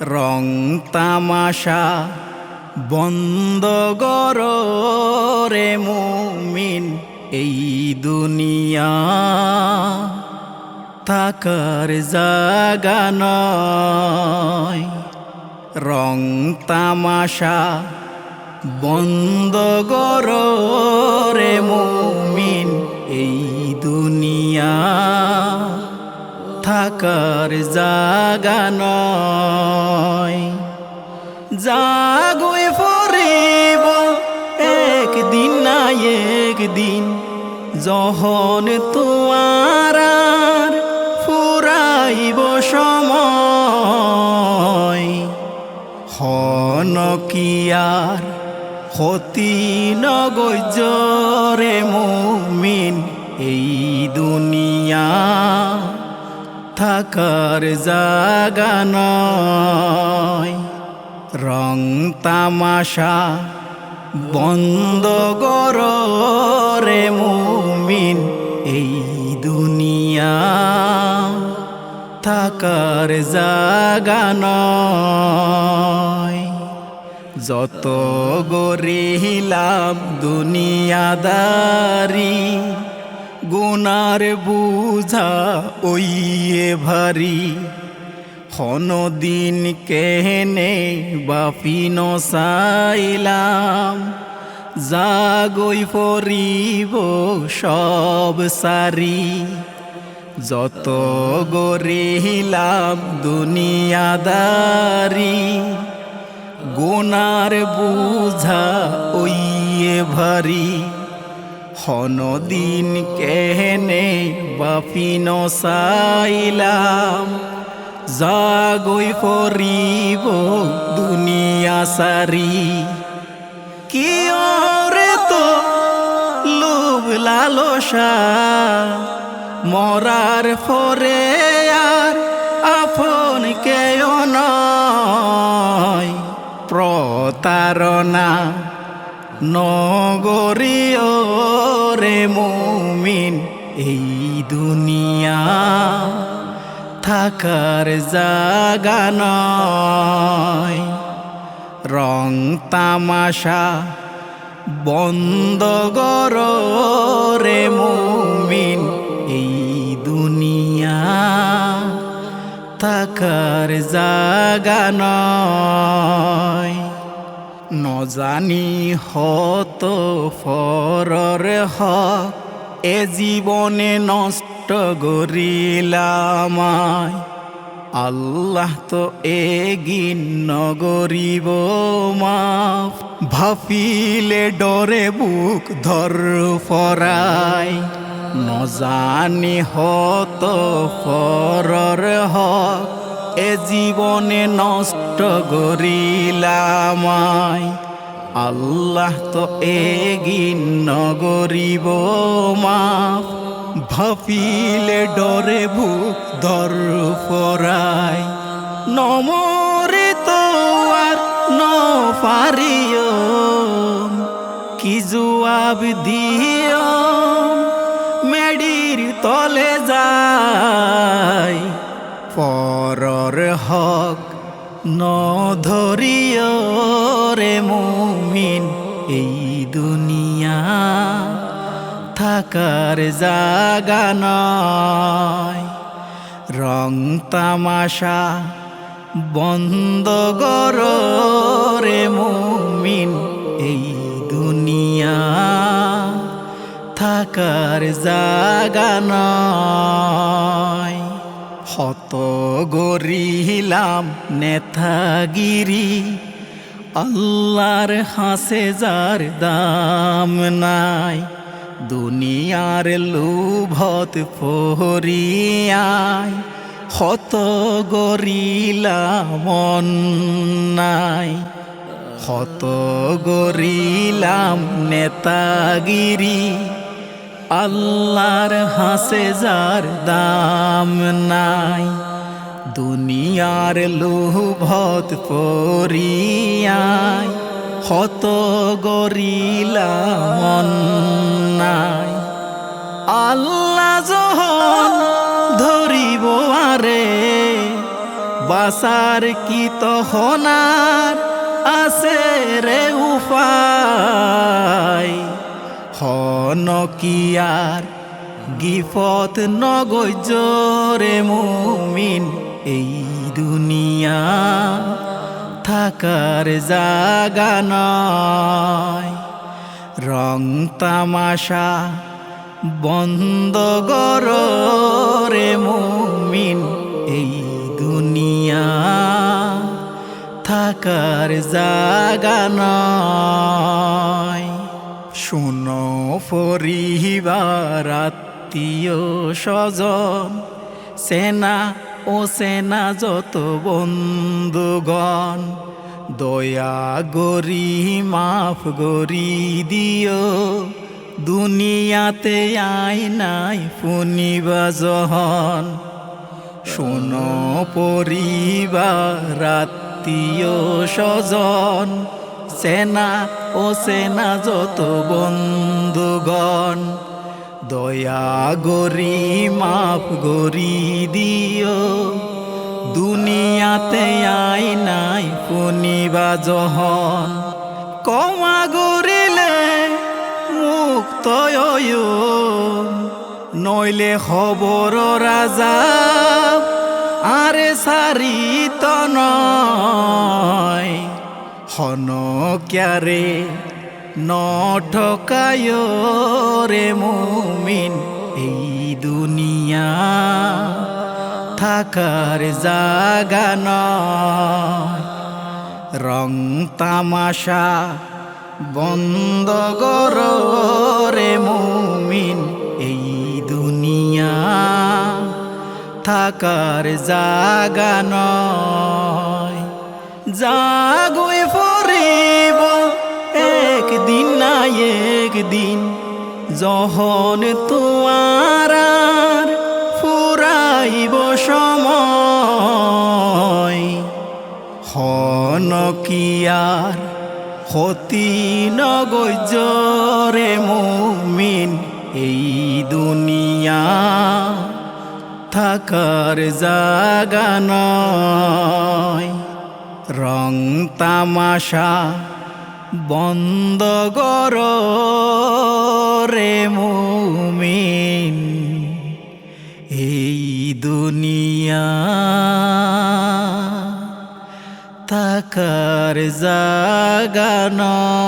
রং তামাশা বন্ধ গর মুমিন এই দুনিয়া। থাকার জাগা রং তামাশা বন্ধ গর মুমিন এই দুনিয়া। থাকার জাগা নয়। জাগুই ফরিব, একদিন না একদিন, যখন তোমার আর ফুরাইব সময়। হন কিয়ার ক্ষতি নগজরে মুমিন, এই দুনিয়া থাকার জাগা রং তামাশা বন্ধ গর রে মুমিন এই দুনিয়া। থাকার জাগা যত গরিলাম দুনিয়াদারি গুনার বুঝা ওইয়ে ভারী। হন দিন কেহনে বাপিন সাইলাম জাগই ফরিব সব সারি। যত গরিলাম দুনিয়াদারি। গোনার বুঝা ওইয়ে ভারী। হন দিন কেহনে বাপিন সাইলাম জাগই ফরিব দুনিয়া সারি। কি ওরে তো লোভ লালসা? মরার ফরে আর আপন কেউ নয়। প্রতারণা নগরীয় রে মুমিন, এই দুনিয়া থাকার জাগা নয়। রং তামাশা বন্ধ গর রে মুমিন, এই দুনিয়া থাকার জাগা নয়। নজানি হত ফরর হক এ জীবনে নষ্ট গরিলামায় আল্লাহ তো এগিন নগরিব মাফ। ভাফিলে ডরে বুক ধর ফরায় নজানি হত ফরর হক জীবনে নষ্ট গরিলামায় আল্লাহ তো এগিন নগরিব মা ভাপিলে ডরে বুক ধর ফরাই। নমরে তো আর ন পারিও কি জবাব দিও? মেডির তলে যায় পরর হক, ন ধরিও রে মুমিন, এই দুনিয়া থাকার জাগা রং তামাশা বন্ধ গর রে মুমিন, এই দুনিয়া থাকার জাগা নয়। হত গরিলাম নেথাগিরি, আল্লাহর হাসে যার দাম নাই, দুনিয়ার লোভত ফরিয়ায় হত গরিলাম নাই, হত গরিলাম নেতাগিরি আল্লাহর হাসে যার দাম নাই। দুনিয়ার লোভত পরিয়ায় হত গরিলাম নাই। আল্লাহ যখন ধরিব আরে, বাসার কি তহনার আছে রে উপায়? হন কি আর গিফত নগজরে মুমিন এই দুনিয়া থাকার জাগা নয়। রং তামাশা বন্ধ গর মুমিন এই দুনিয়া থাকার জাগা নয়। শোনো আত্মীয় স্বজন, সেনা ও সেনা যত বন্ধুগণ, দয়া গরি মাফ গরি দিও। দুনিয়াতে আই নাই ফুনিবা জহন। শোনো পরিবার, আত্মীয় স্বজন, সেনা ও সেনা যত বন্ধুগণ দয়া গরি মাফ গরি দিও। দুনিয়াতে আই নাই ফুনিবা জহন কমা গরিলে মুক্ত নইলে খবর রাজা, আরে সারিত নয় হন নঠকায় রে মুমিন, এই দুনিয়া থাকার জাগান রং তামাশা বন্ধ গর রে মুমিন, এই দুনিয়া থাকার জাগা নয় জাগুয়ে একদিন না একদিন, যখন তোমার আর ফুরাইব সময়, হন কিয়ার হতি নগজরে মুমিন এই দুনিয়া, থাকার জাগা নয়, রং তামাশা বন্ধ গর রে মুমিন। এই দুনিয়া তাকার জাগা নয়।